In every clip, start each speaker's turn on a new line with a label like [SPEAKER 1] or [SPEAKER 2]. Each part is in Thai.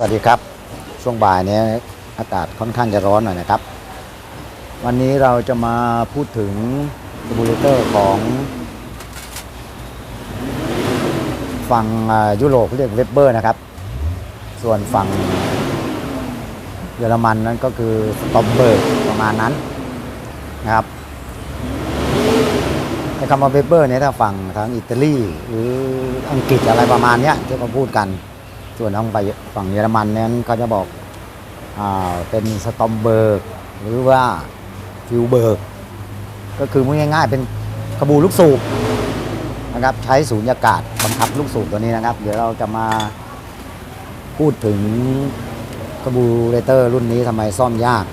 [SPEAKER 1] สวัสดีครับ ช่วงบ่ายนี้อากาศค่อนข้างจะร้อนหน่อยนะครับ วันนี้เราจะมาพูดถึงสบูเลเตอร์ของ ฝั่งยุโรปเรียกเวบเบอร์นะครับ ส่วนฝั่งเยอรมันนั้นก็คือสตอมเบิร์ประมาณนั้นนะครับในคำว่าเวบเบอร์เนี่ยถ้าฝั่งทางอิตาลีหรืออังกฤษอะไรประมาณนี้ที่เขาพูดกัน ส่วนทางไปฝั่งเยอรมันนั้นเขาจะบอกอเป็นสตอมเบิร์กหรือว่าฟิวเบิร์กก็คือพูดง่ายๆเป็นกระบูลูกสูบนะครับใช้สูญญากาศบังคับลูกสูบตัวนี้นะครับ เดี๋ยวเราจะมาพูดถึงกระบูเรเตอร์รุ่นนี้ทำไมซ่อมยาก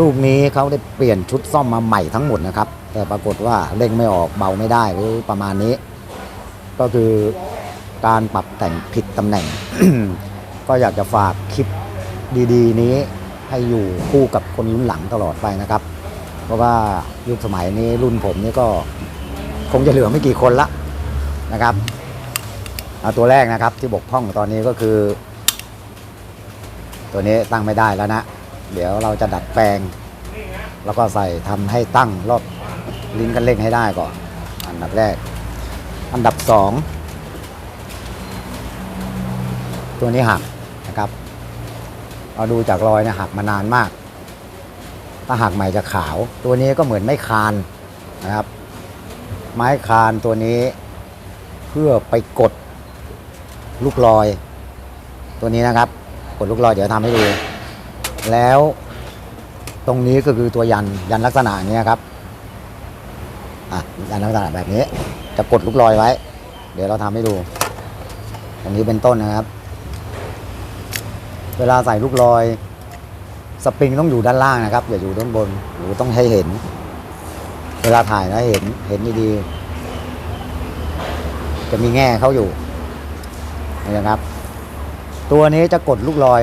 [SPEAKER 1] ลูกนี้เขาได้เปลี่ยนชุดซ่อมมาใหม่ทั้งหมดนะครับ แต่ปรากฏว่าเร่งไม่ออกเบาไม่ได้หรือประมาณนี้ ก็คือ การปรับแต่งผิดตำแหน่ง ก็อยากจะฝากคลิปดีๆ นี้ให้อยู่คู่กับคนรุ่นหลังตลอดไปนะครับ เพราะว่ายุคสมัยนี้รุ่นผมนี่ก็คงจะเหลือไม่กี่คนละนะครับเอาตัวแรกนะครับที่บกพร่องตอนนี้ก็คือ ตัวนี้ตั้งไม่ได้แล้วนะ เดี๋ยวเราจะดัดแปลง แล้วก็ใส่ทำให้ตั้งรอบลิ้นกันเร่งให้ได้ก่อน อันดับแรก อันดับสอง ตัวนี้หักนะครับ เราดูจากรอยนี่ยหักมานานมาก ถ้าหักใหม่จะขาว ตัวนี้ก็เหมือนไม้คานนะครับ ไม้คานตัวนี้เพื่อไปกดลูกลอย ตัวนี้นะครับ กดลูกลอยเดี๋ยวทำให้ดู แล้วตรงนี้ก็คือตัวยันยันลักษณะอย่างนี้ครับอะยันลักษณะแบบนี้ จะกดลูกลอยไว้ เดี๋ยวเราทำให้ดู ตรงนี้เป็นต้นนะครับ วลาใส่ลูกลอย สปริงต้องอยู่ด้านล่างนะครับ อย่าอยู่ด้านบนหรือต้องให้เห็น เวลาถ่ายนะเห็นเห็นดีๆจะมีแง่เขาอยู่นี่นะครับ ตัวนี้จะกดลูกลอย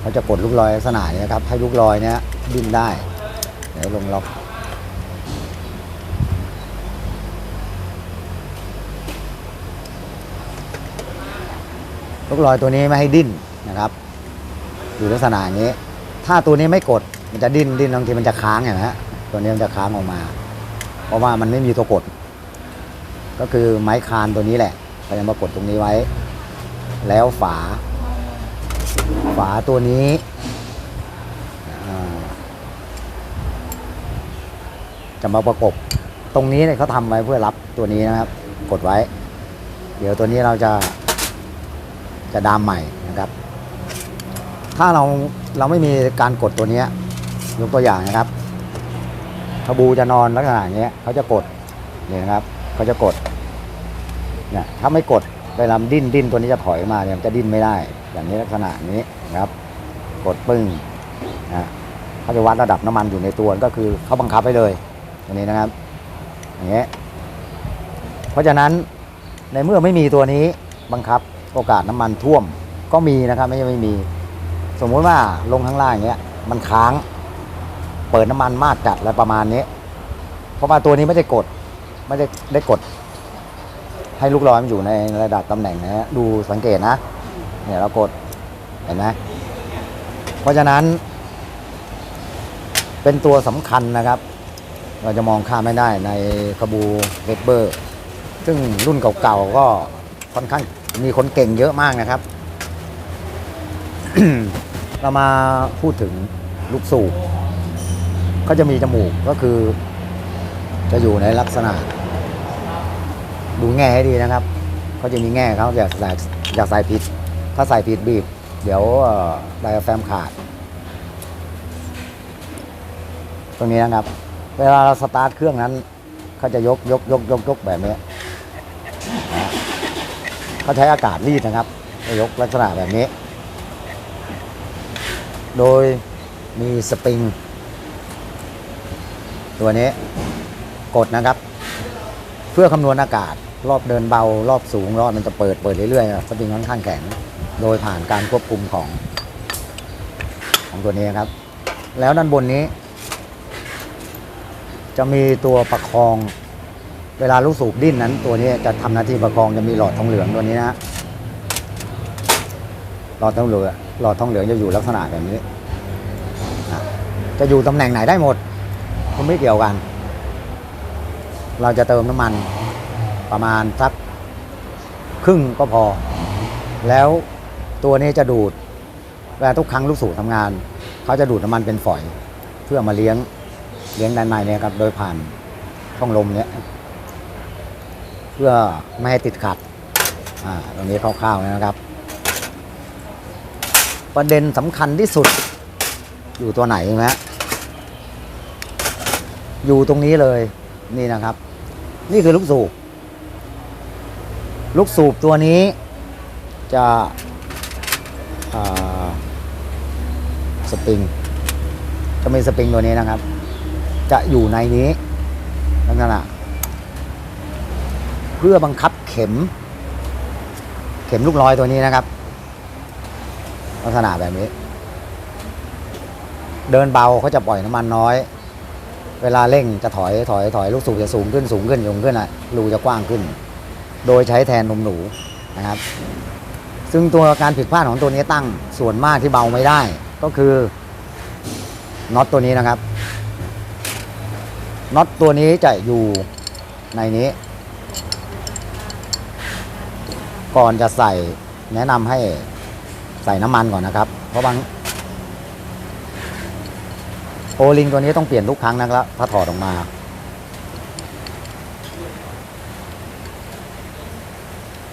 [SPEAKER 1] เขาจะกดลูกลอยลักษณะนี้ครับ ให้ลูกลอยเนี้ยดิ้นได้เดี๋ยวลงล็อก ลูกลอยตัวนี้ไม่ให้ดิ้นนะครับอยู่ลักษณะอย่างนี้ ถ้าตัวนี้ไม่กดมันจะดิ้นดิ้นบางทีมันจะค้างเห็นไหมฮะตัวนี้มันจะค้างออกมา เพราะว่ามันไม่มีตัวกด ก็คือไม้คานตัวนี้แหละเขาจะมากดตรงนี้ไว้ แล้วฝา ฝาตัวนี้จะมาประกบตรงนี้เนี่ยเขาทำไว้เพื่อรับตัวนี้นะครับ กดไว้ เดี๋ยวตัวนี้เราจะ จะดามใหม่นะครับ ถ้าเราเราไม่มีการกดตัวนี้ยกตัวอย่างนะครับขบูจะนอนลักษณะอย่างเงี้ยเขาจะกดเนี่ยนะครับเขาจะกดเนี่ยถ้าไม่กดเวลาดิ้นดิ้นตัวนี้จะถอยมาเนี่ยมันจะดิ้นไม่ได้ อย่างนี้ลักษณะนี้นะครับ กดปึ้งนะเขาจะวัดระดับน้ำมันอยู่ในตัวก็คือเขาบังคับไว้เลยตัวนี้นะครับอย่างเงี้ยเพราะฉะนั้นในเมื่อไม่มีตัวนี้บังคับ โอกาสน้ำมันท่วมก็มีนะครับไม่ใช่ไม่มี สมมุติว่าลงข้างล่างอย่างเงี้ยมันค้าง เปิดน้ำมันมากจัดอะไรประมาณนี้ เพราะว่าตัวนี้ไม่ได้กดไม่ได้ได้กด ให้ลูกลอยมันอยู่ในระดับตำแหน่งนะฮะดูสังเกตนะเนี่ยเรากดเห็นไหมเพราะฉะนั้น เป็นตัวสำคัญนะครับ เราจะมองข้ามไม่ได้ในกระบูเวเบอร์ ซึ่งรุ่นเก่าๆก็ค่อนข้าง มีคนเก่งเยอะมากนะครับ เรามาพูดถึงลูกสูบก็จะมีจมูกก็คือ จะอยู่ในลักษณะ ดูแง่ให้ดีนะครับเขาจะมีแง่เขาอย่าใส่อย่าใส่ผิด ถ้าใส่ผิดบีบ เดี๋ยวไดอะแฟมขาด ตรงนี้นะครับ เวลาเราสตาร์ทเครื่องนั้น เขาจะยกยกยกยกยกแบบนี้ เขาใช้อากาศรีดนะครับยกลักษณะแบบนี้ โดยมีสปริง ตัวนี้กดนะครับ เพื่อคำนวณอากาศ รอบเดินเบารอบสูงรอบมันจะเปิดเปิดเรื่อยๆสปริงค่อนข้างแข็ง โดยผ่านการควบคุมของของตัวนี้ครับ แล้วด้านบนนี้ จะมีตัวประคอง เวลาลูกสูบดิ้นนั้น ตัวนี้จะทำหน้าที่ประคองจะมีหลอดทองเหลืองตัวนี้นะหลอดทองเหลืองหลอดทองเหลืองจะอยู่ลักษณะแบบนี้ จะอยู่ตำแหน่งไหนได้หมดมันไม่เกี่ยวกัน เราจะเติมน้ำมันประมาณสักครึ่งก็พอ แล้วตัวนี้จะดูดเวลาทุกครั้งลูกสูบทำงาน เขาจะดูดน้ำมันเป็นฝอย เพื่อมาเลี้ยงเลี้ยงด้านในเนี่ยครับ โดยผ่านช่องลมเนี้ย พื่อไม่ให้ติดขัดอ่าตรงนี้คร่าวๆนะครับ ประเด็นสำคัญที่สุด อยู่ตัวไหนไหมฮะอยู่ตรงนี้เลยนี่นะครับ นี่คือลูกสูบ ลูกสูบตัวนี้จะอ่าสปริง จะมีสปริงตัวนี้นะครับ จะอยู่ในนี้ลักษณะ เพื่อบังคับเข็ม เข็มลูกลอยตัวนี้นะครับ ลักษณะแบบนี้ เดินเบาเขาจะปล่อยน้ำมันน้อย เวลาเร่งจะถอยถอยถอยลูกสูบจะสูงขึ้นสูงขึ้นสูงขึ้นอะรูจะกว้างขึ้น โดยใช้แทนนมหนูนะครับ ซึ่งตัวการผิดพลาดของตัวนี้ตั้งส่วนมากที่เบาไม่ได้ ก็คือน็อตตัวนี้นะครับน็อตตัวนี้จะอยู่ในนี้ ก่อนจะใส่แนะนำให้ใส่น้ำมันก่อนนะครับ เพราะบางโอลิงตัวนี้ต้องเปลี่ยนทุกครั้งนะครับถ้าถอดออกมา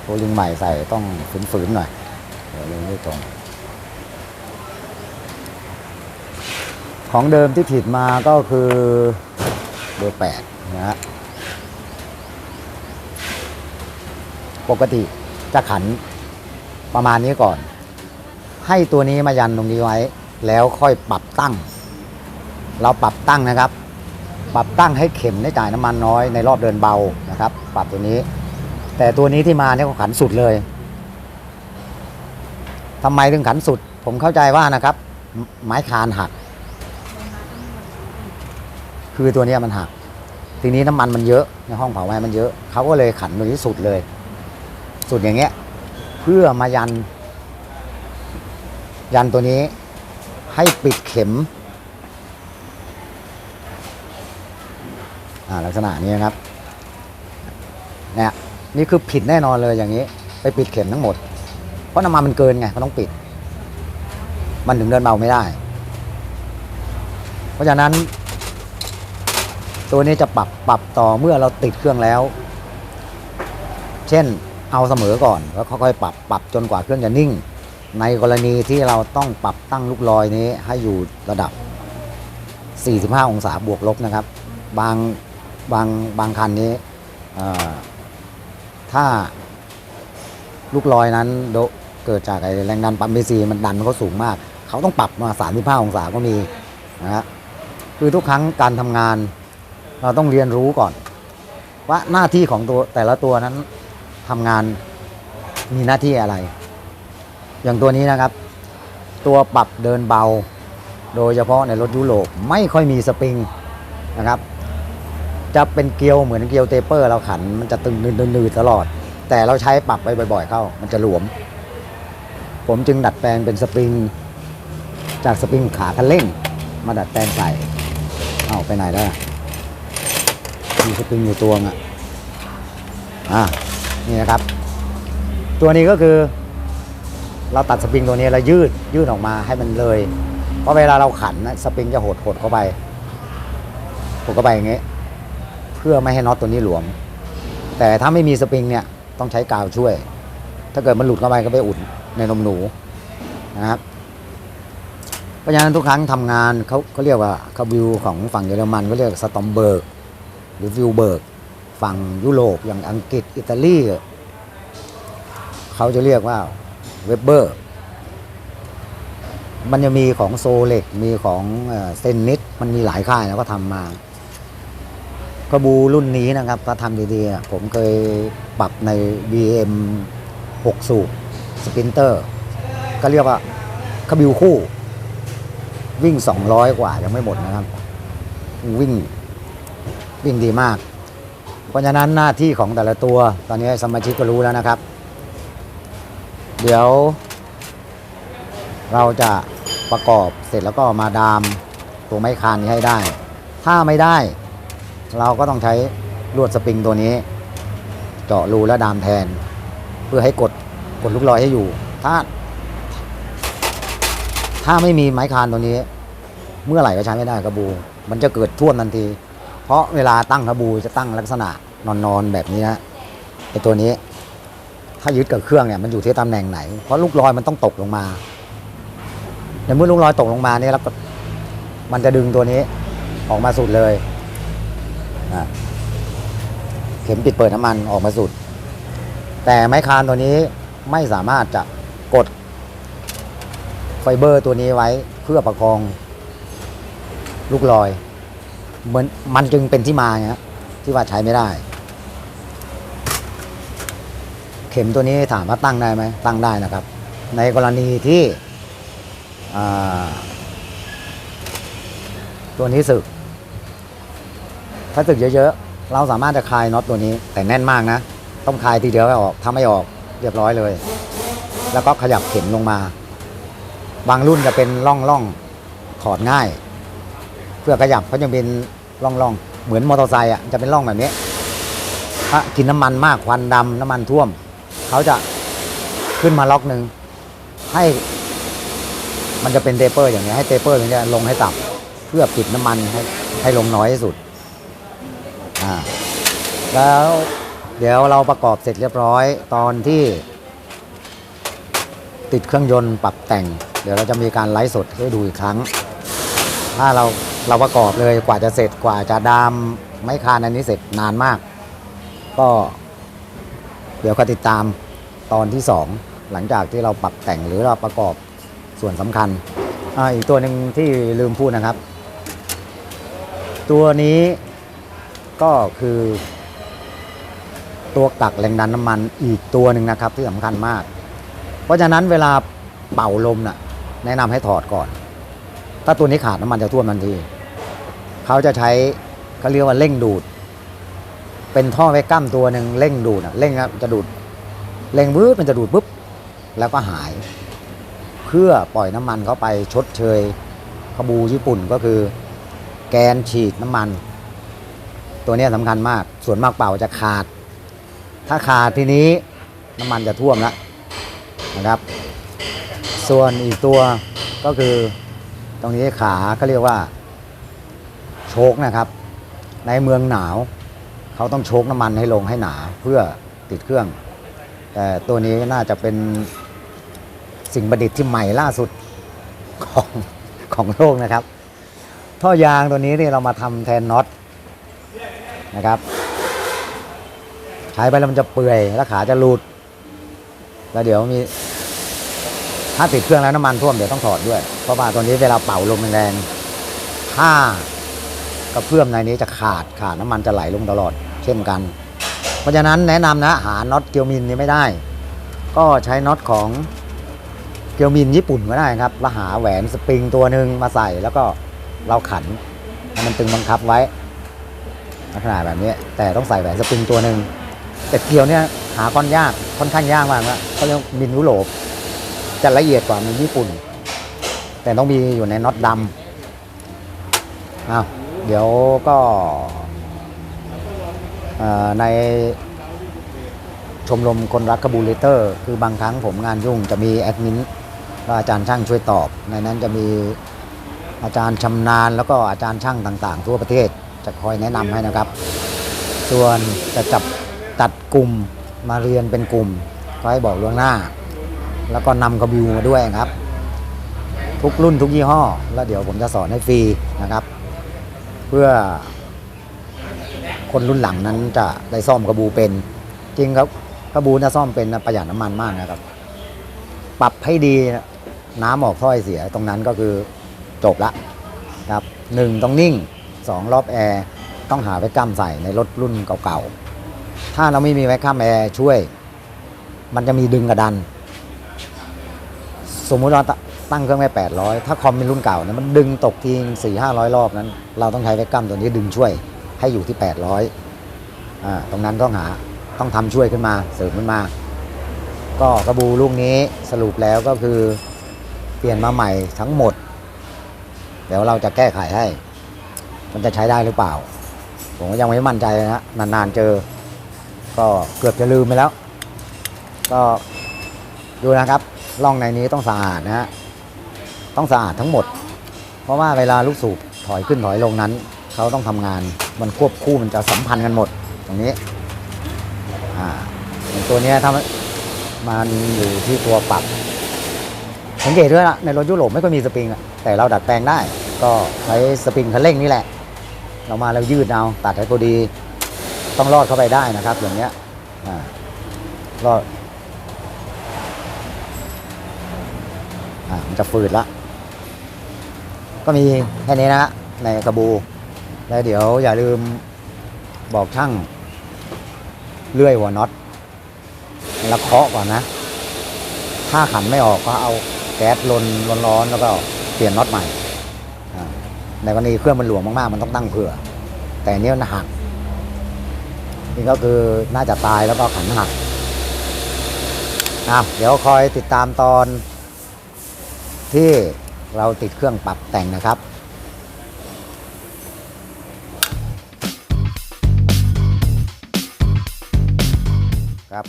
[SPEAKER 1] โอลิงใหม่ใส่ต้องฝืนๆหน่อยเดี๋ยวลงไม่ตรงของเดิมที่ผิดมาก็คือเบอร์แปดนะฮะปกติ จะขันประมาณนี้ก่อน ให้ตัวนี้มายันตรงนี้ไว้ แล้วค่อยปรับตั้ง เราปรับตั้งนะครับ ปรับตั้งให้เข็มได้จ่ายน้ำมันน้อยในรอบเดินเบานะครับ ปรับตัวนี้ แต่ตัวนี้ที่มาเนี่ยเขาขันสุดเลยทำไมถึงขันสุด ผมเข้าใจว่านะครับ ไม้คานหัก คือตัวนี้มันหัก ทีนี้น้ำมันมันเยอะในห้องเผาไหม้มันเยอะเขาก็เลยขันตัวนี้สุดเลย สุดอย่างเงี้ย เพื่อมายัน ยันตัวนี้ให้ปิดเข็มอ่าลักษณะนี้นะครับเนี่ยนี่คือผิดแน่นอนเลยอย่างนี้ ไปปิดเข็มทั้งหมด เพราะน้ำมันมันเกินไงมันต้องปิด มันถึงเดินเบาไม่ได้ เพราะฉะนั้น ตัวนี้จะปรับปรับต่อเมื่อเราติดเครื่องแล้ว เช่น เอาเสมอก่อนแล้วค่อยๆปรับปรับจนกว่าเครื่องจะนิ่ง ในกรณีที่เราต้องปรับตั้งลูกลอยนี้ให้อยู่ระดับ 45 องศาบวกลบนะครับ บางบางบางคันนี้ถ้าลูกลอยนั้นโดเกิดจากแรงดันปั๊มเบซีมันดันเขาสูงมาก เขาต้องปรับมา 35 องศาก็มีนะฮะคือทุกครั้งการทำงาน เราต้องเรียนรู้ก่อน ว่าหน้าที่ของตัวแต่ละตัวนั้น ทำงานมีหน้าที่อะไร อย่างตัวนี้นะครับ ตัวปรับเดินเบา โดยเฉพาะในรถยุโรปไม่ค่อยมีสปริงนะครับ จะเป็นเกลียวเหมือนเกลียวเตเปอร์ เราขันมันจะตึงนืดๆตลอด แต่เราใช้ปรับไปบ่อยๆเข้า มันจะหลวม ผมจึงดัดแปลงเป็นสปริง จากสปริงขาคันเร่ง มาดัดแปลงใส่เอาไปไหนแล้วมีสปริงอยู่ตัวงอะอะ นี่นะครับ ตัวนี้ก็คือเราตัดสปริงตัวนี้แล้วยืดยืดออกมาให้มันเลย เพราะเวลาเราขันนะสปริงจะหดหดเข้าไปหดเข้าไปอย่างเงี้ยเพื่อไม่ให้น็อตตัวนี้หลวม แต่ถ้าไม่มีสปริงเนี่ยต้องใช้กาวช่วย ถ้าเกิดมันหลุดเข้าไปก็ไปอุดในนมหนูนะครับเพราะฉะนั้นทุกครั้งทำงานเขาเขาเรียกว่าคาบิวของฝั่งเยอรมันเขาเรียกสตอมเบิร์กหรือวิลเบิร์ก ฝั่งยุโรปอย่างอังกฤษอิตาลีเขาจะเรียกว่าเวบเบอร์ มันจะมีของโซเล็กมีของเซนนิตมันมีหลายค่ายนะก็ทำมากระบูรุ่นนี้นะครับ ถ้าทำดีๆ ผมเคยปรับใน BM 6 สูบสปินเตอร์ ก็เรียกว่าคาบิวคู่ วิ่ง 200 กว่ายังไม่หมดนะครับ วิ่งวิ่งดีมาก ราะฉะนั้นหน้าที่ของแต่ละตัวตอนนี้สมาชิกก็รู้แล้วนะครับ เดี๋ยว เราจะประกอบเสร็จแล้วก็มาดามตัวไม้คานนี้ให้ได้ ถ้าไม่ได้ เราก็ต้องใช้ลวดสปริงตัวนี้ เจาะรูและดามแทน เพื่อให้กดกดลูกลอยให้อยู่ ถ้า ถ้าไม่มีไม้คานตัวนี้ เมื่อไหร่ก็ใช้ไม่ได้กระบู มันจะเกิดท่วมทันที เพราะเวลาตั้งกระบูจะตั้งลักษณะนอนๆแบบนี้นะไอตัวนี้ ถ้ายึดกับเครื่องเนี่ยมันอยู่ที่ตำแหน่งไหน เพราะลูกลอยมันต้องตกลงมาในเมื่อลูกลอยตกลงมาเนี่ยแล้วมันจะดึงตัวนี้ออกมาสุดเลยเข็มปิดเปิดน้ำมันออกมาสุด แต่ไม้คานตัวนี้ไม่สามารถจะกดไฟเบอร์ตัวนี้ไว้เพื่อประคองลูกลอย เหมือนมันจึงเป็นที่มาไงครับที่ว่าใช้ไม่ได้ เข็มตัวนี้ถามว่าตั้งได้ไหมตั้งได้นะครับ ในกรณีที่ตัวนี้สึก ถ้าสึกเยอะๆ เราสามารถจะคลายน็อตตัวนี้ แต่แน่นมากนะ ต้องคลายทีเดียวให้ออก ถ้าไม่ออกเรียบร้อยเลย แล้วก็ขยับเข็มลงมา บางรุ่นจะเป็นร่องร่องๆถอดง่าย เพื่อขยับเขาจะเป็น ร่องร่องๆเหมือนมอเตอร์ไซค์อะจะเป็นร่องแบบนี้ถ้ากินน้ำมันมากควันดำน้ำมันท่วม เขาจะขึ้นมาล็อกหนึ่งให้ มันจะเป็นเทปเปอร์อย่างนี้ให้เทปเปอร์ตรงนี้ลงให้ต่ำเพื่อปิดน้ำมันให้ให้ลงน้อยที่สุดอ่าแล้วเดี๋ยวเราประกอบเสร็จเรียบร้อย ตอนที่ ติดเครื่องยนต์ปรับแต่ง เดี๋ยวเราจะมีการไลฟ์สดให้ดูอีกครั้ง ถ้าเรา เราประกอบเลยกว่าจะเสร็จกว่าจะดามไม้คานอันนี้เสร็จนานมาก ก็ เดี๋ยวก็ติดตามตอนที่สองหลังจากที่เราปรับแต่งหรือเราประกอบส่วนสำคัญออีกตัวหนึ่งที่ลืมพูดนะครับ ตัวนี้ก็คือตัวกักแรงดันน้ำมันอีกตัวหนึ่งนะครับที่สำคัญมาก เพราะฉะนั้นเวลาเป่าลมน่ะแนะนำให้ถอดก่อน ถ้าตัวนี้ขาดน้ำมันจะท่วมทันที เขาจะใช้เขาเรียกว่าเร่งดูด เป็นท่อไว้กั้มตัวหนึ่งเร่งดูดอะเร่งครับจะดูดเร่งวืบมันจะดูดปุ๊บแล้วก็หาย เพื่อปล่อยน้ำมันเข้าไปชดเชยขบูญี่ปุ่นก็คือ แกนฉีดน้ำมัน ตัวนี้ยสำคัญมากส่วนมากเป่าจะขาด ถ้าขาดทีนี้น้ำมันจะท่วมแล้วนะครับ ส่วนอีกตัวก็คือตรงนี้ขาเขาเรียกว่า ชคนะครับ ในเมืองหนาว เขาต้องโชกน้ำมันให้ลงให้หนาเพื่อติดเครื่อง แต่ตัวนี้น่าจะเป็นสิ่งประดิษฐ์ที่ใหม่ล่าสุดของของโลกนะครับ ท่อยางตัวนี้นี่เรามาทำแทนน็อตนะครับใช้ไปแล้วมันจะเปื่อยแล้วขาจะหลุดแล้วเดี๋ยวมีถ้าติดเครื่องแล้วน้ำมันท่วมเดี๋ยวต้องถอดด้วย เพราะว่าตัวนี้เวลาเป่าลมแรงถ้า กระเพื่อมในนี้จะขาดขาดน้ำมันจะไหลลงตลอดเช่นกัน เพราะฉะนั้นแนะนำนะหาน็อตเกียวมินนี่ไม่ได้ ก็ใช้น็อตของเกียวมินญี่ปุ่นก็ได้ครับแล้วหาแหวนสปริงตัวหนึ่งมาใส่แล้วก็เราขันให้มันตึงบังคับไว้ลักษณะแบบนี้ แต่ต้องใส่แหวนสปริงตัวหนึ่งแต่เกียวเนี่ยหาค่อนยากค่อนข้างยากมากนะเขาเรียกมินยุโรปจะละเอียดกว่ามินญี่ปุ่น แต่ต้องมีอยู่ในน็อตดำอ้าว เดี๋ยวก็ในชมรมคนรักคาบูเลเตอร์ คือบางครั้งผมงานยุ่งจะมีแอดมินก็อาจารย์ช่างช่วยตอบ ในนั้นจะมีอาจารย์ชำนาญ แล้วก็อาจารย์ช่างต่างๆ ทั่วประเทศจะคอยแนะนำให้นะครับ ส่วนจะจับตัดกลุ่มมาเรียนเป็นกลุ่ม ก็ให้บอกล่วงหน้า แล้วก็นำกระบิวมาด้วยครับ ทุกรุ่นทุกยี่ห้อ แล้วเดี๋ยวผมจะสอนให้ฟรีนะครับ เพื่อ คนรุ่นหลังนั้นจะได้ซ่อมกระบูเป็น จริงครับกระบูน่ะซ่อมเป็นนะประหยัดน้ำมันมากนะครับ ปรับให้ดีน้ำออกถ้อยเสียตรงนั้นก็คือจบละครับหนึ่งต้องนิ่งสองรอบแอร์ต้องหาไว้กั้มใส่ในรถรุ่นเก่าๆ ถ้าเราไม่มีไว้กั้มแอร์ช่วย มันจะมีดึงกระดัน สมมุติเรา ตั้งเครื่องไว้800 ถ้าคอมเป็นรุ่นเก่าเนี่ยมันดึงตกที4 5 0 0รอบนั้น เราต้องใช้แวกกัมตัวนี้ดึงช่วยให้อยู่ที่ 800อ่าตรงนั้นต้องหาต้องทำช่วยขึ้นมาเสริมขึ้นมา ก็กระบูลูกนี้สรุปแล้วก็คือเปลี่ยนมาใหม่ทั้งหมด เดี๋ยวเราจะแก้ไขให้ มันจะใช้ได้หรือเปล่า ผมก็ยังไม่มั่นใจนะฮะนานๆเจอ ก็เกือบจะลืมไปแล้ว ก็ดูนะครับร่องในนี้ต้องสะอาดนะฮะ ต้องสะอาดทั้งหมด เพราะว่าเวลาลูกสูบถอยขึ้นถอยลงนั้น เขาต้องทำงานมันควบคู่มันจะสัมพันธ์กันหมด ตรงนี้อ่าตัวนี้ถ้ามันอยู่ที่ตัวปรับสังเกตด้วยนะในรถยุโรปไม่ก็มีสปริงอะแต่เราดัดแปลงได้ ก็ใช้สปริงคันเร่งนี่แหละ เรามาแล้วยืดเอาตัดให้พอดี ต้องรอดเข้าไปได้นะครับ อย่างเนี้ยอ่ารอดอ่ามันจะฝืดละ ก็มีแค่นี้นะในกระบู แล้วเดี๋ยวอย่าลืมบอกช่างเลื่อยหัวน็อตแล้วเคาะก่อนนะ ถ้าขันไม่ออกก็เอาแก๊สลนร้อนๆแล้วก็เปลี่ยนน็อตใหม่ในกรณีเครื่องมันหลวมมากๆ มันต้องตั้งเผื่อ แต่อันนี้มันหักนี่ก็คือน่าจะตายแล้วก็ขันหักอะเดี๋ยวคอยติดตามตอนที่ เราติดเครื่องปรับแต่งนะครับครับ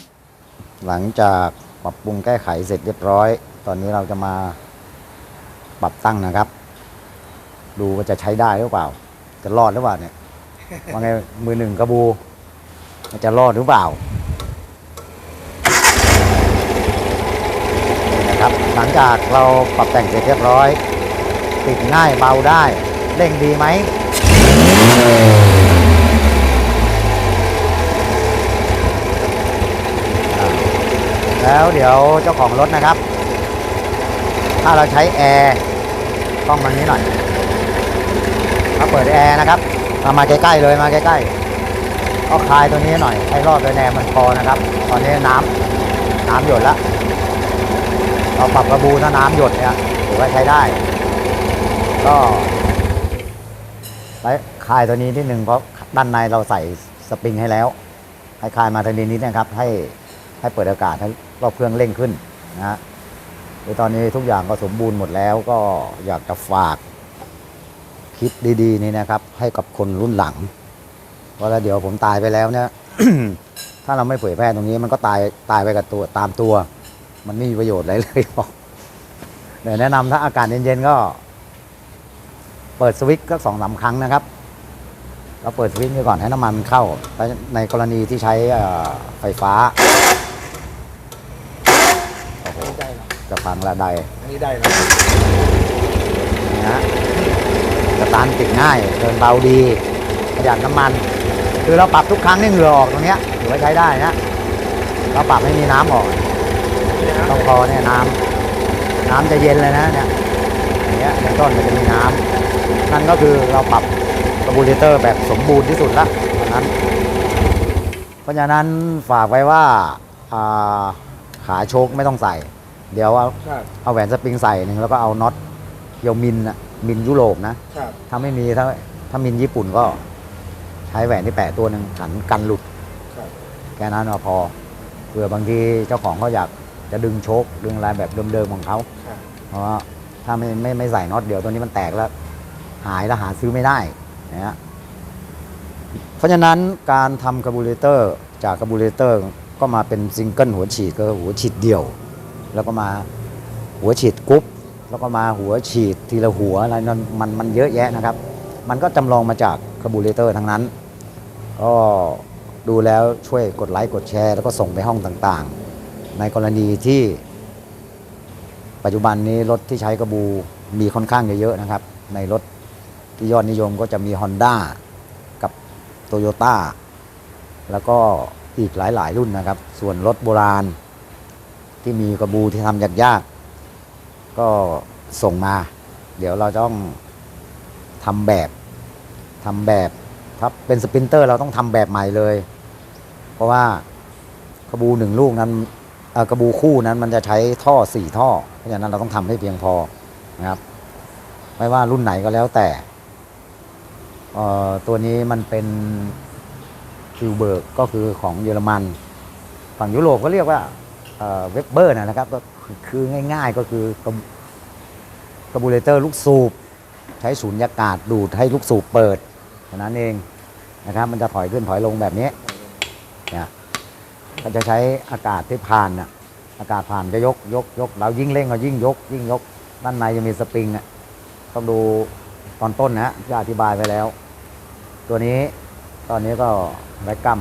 [SPEAKER 1] หลังจากปรับปรุงแก้ไขเสร็จเรียบร้อย ตอนนี้เราจะมาปรับตั้งนะครับ ดูว่าจะใช้ได้หรือเปล่า จะรอดหรือเปล่าเนี่ยว่าไงมือหนึ่งกระบูมันจะรอดหรือเปล่านี่นะครับ หลังจากเราปรับแต่งเสร็จเรียบร้อย ติดง่ายเบาได้เร่งดีไหม แล้วเดี๋ยวเจ้าของรถนะครับ ถ้าเราใช้แอร์กล้องมันนี้หน่อยถ้าเปิดแอร์นะครับเอามาใกล้ๆเลยมาใกล้ๆก็คลายตัวนี้หน่อยให้รอบโดยแนวมันพอนะครับ ตอนนี้น้ำน้ำหยดแล้ว เราปรับกระบูถ้าน้ำหยดเนี่ยถือว่าใช้ได้ ก็ใช้คลายตัวนี้นิดหนึ่งเพราะด้านในเราใส่สปริงให้แล้วให้คลายมาทางนี้นิดนะครับ ให้ให้เปิดอากาศให้รอบเครื่องเร่งขึ้นนะฮะตอนนี้ทุกอย่างก็สมบูรณ์หมดแล้วก็อยากจะฝากคิดดีๆนี่นะครับ ให้กับคนรุ่นหลังเพราะแล้วเดี๋ยวผมตายไปแล้วเนี่ยถ้าเราไม่เผยแพร่ตรงนี้มันก็ตายตายไปกับตัวตามตัว มันไม่มีประโยชน์อะไรเลยบอกเดี๋ยวแนะนำถ้าอากาศเย็นๆก็ เปิดสวิตช์ก็สองสามครั้งนะครับเราเปิดสวิตช์ไว้ก่อนให้น้ำมันเข้าแต่ในกรณีที่ใช้เอ่อไฟฟ้าโอ้โห
[SPEAKER 2] ได้แล้ว
[SPEAKER 1] จะฟังละใด
[SPEAKER 2] อันนี้ได้แล้ว
[SPEAKER 1] นี่ฮะสตาร์ทติดง่ายเดินเบาดีประหยัดน้ำมัน คือเราปรับทุกครั้งที่เหงื่อออกตรงเนี้ยถือว่าใช้ได้นะเราปรับให้มีน้ำออก ต้องพอเนี่ยน้ำน้ำจะเย็นเลยนะเนี่ยอย่างเงี้ยเป็นต้นมันจะมีน้ำนั่นก็คือเราปรับกระบูเรเตอร์แบบสมบูรณ์ที่สุดละตอนนั้น เพราะฉะนั้นฝากไว้ว่าอ่าขาโชคไม่ต้องใส่ เดี๋ยวเอา
[SPEAKER 2] ครับ
[SPEAKER 1] เอาแหวนสปริงใส่หนึ่งแล้วก็เอาน็อตเกี่ยวมินอะมินยุโรปนะ
[SPEAKER 2] ครับ
[SPEAKER 1] ถ้าไม่มีถ้าถ้ามินญี่ปุ่นก็ใช้แหวนที่แปะตัวหนึ่งขันกันหลุด
[SPEAKER 2] ครับ
[SPEAKER 1] แค่นั้นก็พอเผื่อบางทีเจ้าของเขาอยาก จะดึงโชคดึงอะไรแบบเดิมๆของเขา
[SPEAKER 2] ครับ
[SPEAKER 1] เพราะว่าถ้าไม่ไม่ไม่ใส่น็อตเดียวตัวนี้มันแตกแล้ว หายแล้วหาซื้อไม่ได้นะฮะเพราะฉะนั้นการทำคาร์บูเรเตอร์จากคาร์บูเรเตอร์ก็มาเป็นซิงเกิลหัวฉีดก็คือหัวฉีดเดี่ยว แล้วก็มาหัวฉีดกรุ๊ปแล้วก็มาหัวฉีดทีละหัวอะไรนั้นมันมันเยอะแยะนะครับ มันก็จำลองมาจากคาร์บูเรเตอร์ทั้งนั้น ก็ดูแล้วช่วยกดไลค์กดแชร์ แล้วก็ส่งไปห้องต่างๆ ในกรณีที่ปัจจุบันนี้รถที่ใช้กระบูมีค่อนข้างเยอะๆนะครับ ในรถที่ยอดนิยมก็จะมี Honda กับ Toyota แล้วก็อีกหลายๆรุ่นนะครับ ส่วนรถโบราณ ที่มีกระบูที่ทำยากๆก็ส่งมา เดี๋ยวเราต้องทำแบบทำแบบถ้าเป็นสปินเตอร์เราต้องทำแบบใหม่เลย เพราะว่ากระบูหนึ่งลูกนั้น กระบูคู่นั้นมันจะใช้ท่อสี่ท่อ เพราะฉะนั้นเราต้องทำให้เพียงพอนะครับ ไม่ว่ารุ่นไหนก็แล้วแต่ตัวนี้มันเป็นคิวเบิร์กก็คือของเยอรมัน ฝั่งยุโรปก็เรียกว่าเวบเบอร์นะครับก็คือง่ายๆก็คือกระกระบูเลเตอร์ลูกสูบ ใช้สูญญากาศดูดให้ลูกสูบเปิดเท่านั้นเองนะครับ มันจะถอยขึ้นถอยลงแบบนี้เนี่ย ก็จะใช้อากาศที่ผ่านน่ะอากาศผ่านก็ยกยกยกเรายิ่งเร่งก็ยิ่งยก ยิ่งยกด้านในยังมีสปริงอะต้องดูตอนต้นนะฮะที่อธิบายไปแล้ว ตัวนี้ตอนนี้ก็แบกกัม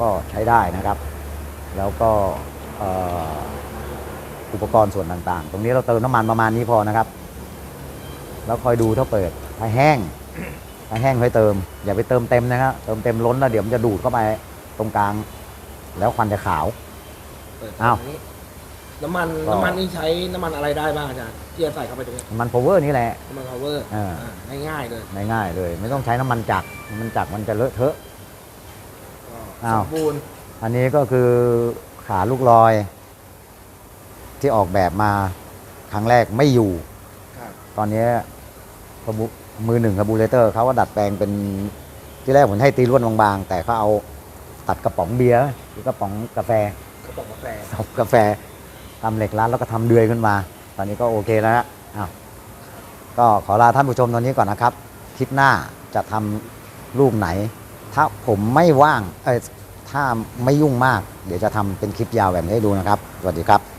[SPEAKER 1] ก็ใช้ได้นะครับ แล้วก็อ่ออุปกรณ์ส่วนต่างๆ ตรงนี้เราเติมน้ำมันประมาณนี้พอนะครับ แล้วคอยดูถ้าเปิดถ้าแห้งถ้าแห้งค่อยเติม อย่าไปเติมเต็มนะครับเติมเต็มล้นแล้วเดี๋ยวมันจะดูดเข้าไปตรงกลาง แล้วควันจะขาว
[SPEAKER 2] เปิด
[SPEAKER 1] อ้าว
[SPEAKER 2] ตรงนี้น้ำมัน
[SPEAKER 1] ก็
[SPEAKER 2] น้ำมันนี่ใช้น้ำมันอะไรได้บ้างอาจารย์ที่จะใส่เข้าไปตรงนี้
[SPEAKER 1] มันพาวเวอร์นี่แหละ
[SPEAKER 2] น้ำมัน power
[SPEAKER 1] เออ
[SPEAKER 2] อ่าง่ายๆเลย
[SPEAKER 1] ง่ายๆเลย ไม่ต้องใช้น้ำมันจักรน้ำมันจักรมันจะเลอะเทอะ
[SPEAKER 2] ก็
[SPEAKER 1] อ้าว
[SPEAKER 2] สมบูรณ์
[SPEAKER 1] อันนี้ก็คือขาลูกลอย ที่ออกแบบมาครั้งแรกไม่อยู่
[SPEAKER 2] ครับ
[SPEAKER 1] ตอนนี้กระบุมือหนึ่งคาบูเลเตอร์เขาก็ดัดแปลงเป็นที่แรกผมให้ตีล้วนบางๆ แต่เขาเอา ตัดกระป๋องเบียร์หรือกระป๋องกาแฟ
[SPEAKER 2] กระป๋องกาแฟ
[SPEAKER 1] ทำกาแฟทำเหล็กร้านแล้วก็ทำเดือยขึ้นมา ตอนนี้ก็โอเคแล้วนะอ้าวก็ขอลาท่านผู้ชมตอนนี้ก่อนนะครับ คลิปหน้าจะทำรูปไหน ถ้าผมไม่ว่างเอ้ยถ้าไม่ยุ่งมาก เดี๋ยวจะทำเป็นคลิปยาวแบบนี้ให้ดูนะครับ สวัสดีครับ